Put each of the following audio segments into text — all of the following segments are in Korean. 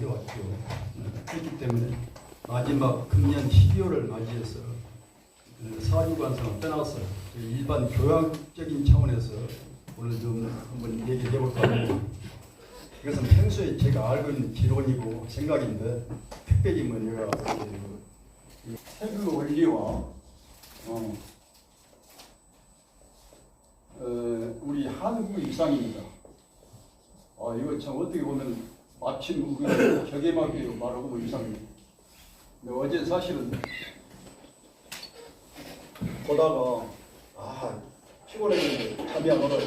어려웠죠. 그렇기 때문에 마지막 금년 12월을 맞이해서 그 사주관상을 떠나서 일반 교양적인 차원에서 오늘 좀 한번 얘기해 볼까 합니다. 이것은 평소에 제가 알고 있는 기론이고 생각인데 특별히 뭐그 태그 원리와 어, 어, 우리 한국 일상입니다. 아 이거 참 어떻게 보면 마침 그 격에 맞게 말하고 뭐 이상해요. 근데 어제 사실은 보다가 아 피곤했는데 잠이 안 와요.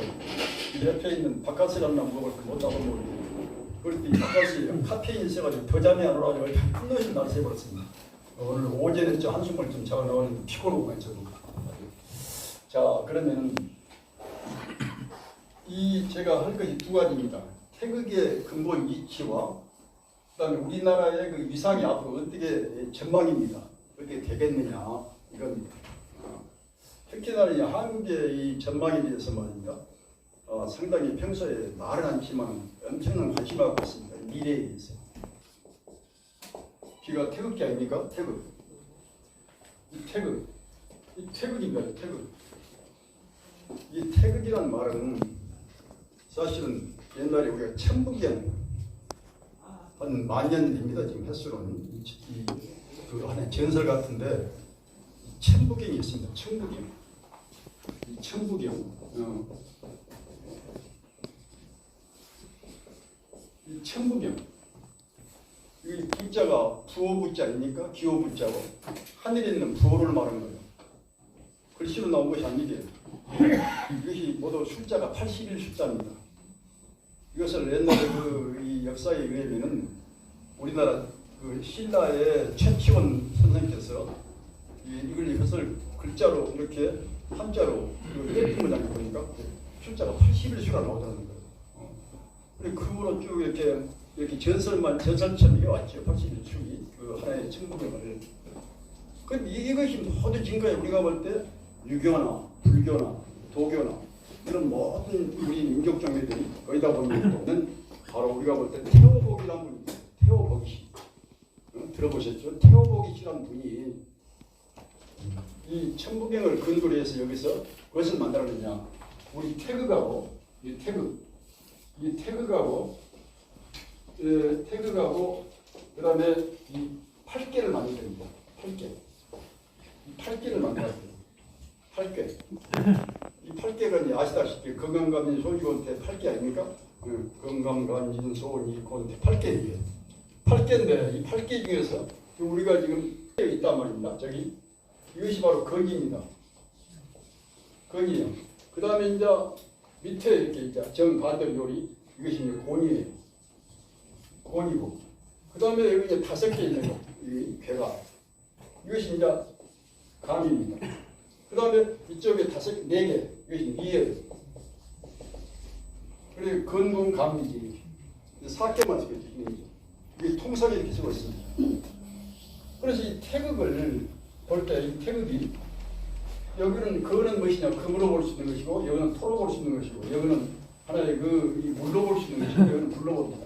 이 옆에 있는 바카스라는 먹을 못 잡은 모르고 그럴 때 바카스에 카페인 있어가지고 더 잠이 안 와가지고 큰 놈이 날 새 버렸습니다. 오늘 오전에 좀 한숨을 좀 자고 나왔는데 피곤하고 많이 저도. 자 그러면은 이 제가 할 것이 두 가지입니다. 태극의 근본 이치와 그다음에 우리나라의 그 위상이 앞으로 어떻게 전망입니다. 어떻게 되겠느냐 이겁니다. 어, 특히나 이 한국의 이 전망에 대해서 말입니다. 어, 상당히 평소에 말은 않지만 엄청난 관심을 갖고 있습니다. 미래에 대해서. 귀가 태극기 아닙니까? 태극. 이 태극. 이 태극입니다. 태극. 이 태극이라는 말은 사실은 옛날에 우리가 천부경 한 만년 됩니다. 지금 횟수로는 이, 이, 그 하나의 전설 같은데 이 천부경이 있습니다. 천부경. 이 천부경. 어. 이 천부경. 이 부자가 부호부자 아닙니까? 기호부자고 하늘에 있는 부호를 말하는 거예요. 글씨로 나온 것이 아니게 이것이 모두 숫자가 81 숫자입니다. 이것을 옛날에 그이 역사에 의하면은 우리나라 그 신라의 최치원 선생께서 이, 이걸 이것을 글자로 이렇게 한자로 예쁜 문장을 보니까 숫자가 81수가 나오더라는 거예요. 어. 그 후로 쭉 이렇게 이렇게 전설만 전설처럼 이게 왔죠. 81축이 그 하나의 천부경을. 그럼 이것이 모두 지금까지 우리가 볼 때 유교나 불교나 도교나 이런 모든 우리 민족 종교들이 거기다 보면 바로 우리가 볼 때 태호복이라는 분이. 태호복이 씨. 어? 들어보셨죠? 태호복이 씨라는 분이 이 천부경을 근거로 해서 여기서 무엇을 만들었느냐? 우리 태극하고 이 태극, 이 태극하고 에, 태극하고 그 다음에 이 팔개를 만듭니다. 팔개. 이 팔개를 만들었어요. 팔개. 이 팔개가 이제 아시다시피 건강감진 소지곤태 팔개 아닙니까? 그 건강감진 소지곤태 팔개이에요. 팔개인데 이 팔개 중에서 우리가 지금 있단 말입니다. 저기 이것이 바로 건입니다. 건이요. 그 다음에 이제 밑에 이렇게 있죠. 정반대 요리 이것이 이제 곤이에요. 곤이고 그 다음에 여기 이제 다섯 개 있는 거, 이 괴가 이것이 이제 감입니다. 그 다음에 이쪽에 다섯 네 개, 미예요. 그리고 근군 감이지. 사 개만 쓰고 있는 거죠. 이게 통상에 이렇게 쓰고 있습니다. 그래서 이 태극을 볼 때 이 태극이 여기는 그거는 무엇이냐 금으로 볼 수 있는 것이고 여기는 토로 볼 수 있는 것이고 여기는 하나의 그이 물로 볼 수 있는 것이고 여기는 불로 봅니다.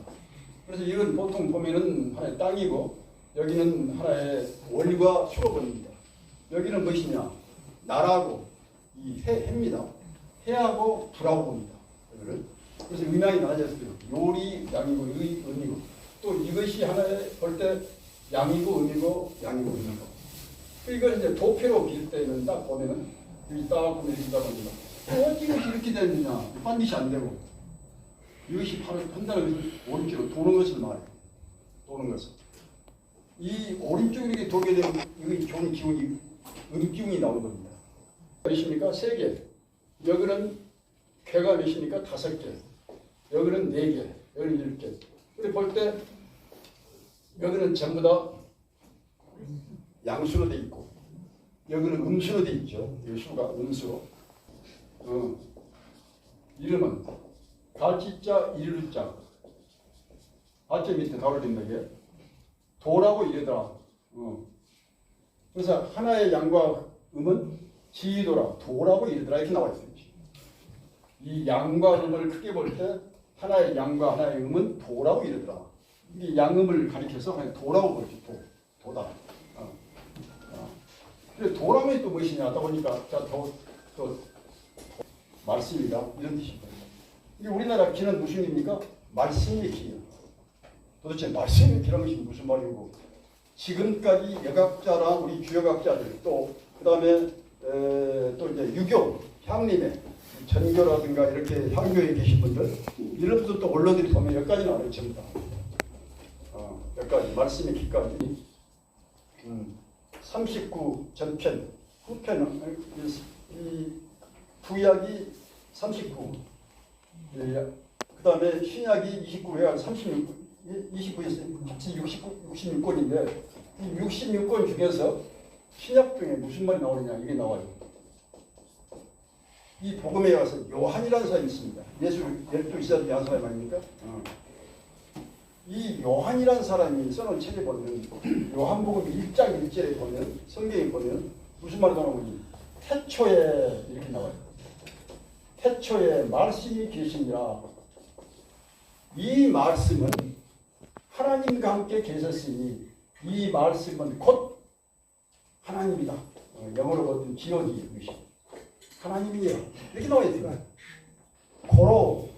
그래서 이건 보통 보면은 하나의 땅이고 여기는 하나의 월과 수로 보입니다. 여기는 무엇이냐 나라고 이 해, 해입니다. 해하고 불하고 봅니다. 이거를 그래서 음양이 나눠졌어요. 요리 양이고 의 음이고 또 이것이 하나의 볼 때 양이고 음이고 양이고 음이고 이걸 이제 도표로 빌 때는 딱 보면은 여기 딱 보면 나옵니다. 어찌 이것이 이렇게 되느냐 반드시 안 되고 이것이 바로 판단을 오른쪽으로 도는 것을 말해요. 도는 것을. 이 오른쪽으로 이렇게 도게 되면 이거 좋은 기운이 음기운이 나오는 겁니 다. 몇입니까? 세 개. 여기는 괴가 몇입니까? 다섯 개. 여기는 네 개. 여기는 일곱 개. 우리 볼 때 여기는 전부 다 양수로 돼 있고 여기는 음수로 돼 있죠. 이 수가 음수로. 어. 이름은 갈치자 일루자 아째 밑에 다올 된다 이게 도라고 이러더라. 어. 그래서 하나의 양과 음은 지도라 도라고 이러더라 이렇게 나와 있어요. 이 양과 음을 크게 볼 때 하나의 양과 하나의 음은 도라고 이러더라. 이게 양음을 가리켜서 그냥 도라고 그러지 도 도다. 어. 어. 그래 도라면 또 무엇이냐 하다 보니까 자더더 말씀이다 이런 뜻입니다. 이게 우리나라 기는 무슨 입니까? 말씀의 기요. 도대체 말씀의 기라는 것이 무슨 말이고 지금까지 여각자나 우리 주역학자들 또 그 다음에 에, 또 이제 유교 향림의 전교라든가 이렇게 향교에 계신 분들 분들 또 언론들이 보면 여기까지 나와요 전부 다. 어, 여기까지. 말씀의 기까지. 음, 39 전편 후편은 이, 이 구약이 39그 다음에 신약이 29회 36 29에서 합치 69 66권인데 이 66권 중에서 신약 중에 무슨 말이 나오느냐 이게 나와요. 이 복음에 가서 요한이라는 사람이 있습니다. 예수 열두 이사 중에 한 사람 아닙니까? 어. 이 요한이라는 사람이 써놓은 책에 보면 요한복음 1장 1절에 보면 성경에 보면 무슨 말이 나오니 태초에 이렇게 나와요. 태초에 말씀이 계시니라. 이 말씀은 하나님과 함께 계셨으니 이 말씀은 곧 하나님이다. 어, 영어로 보면 기억이 이것이 하나님이에요. 이렇게 나와야 돼요. 고로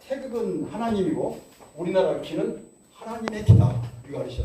태극은 하나님이고 우리나라 기는 하나님의 기다. 이거 가르쳐.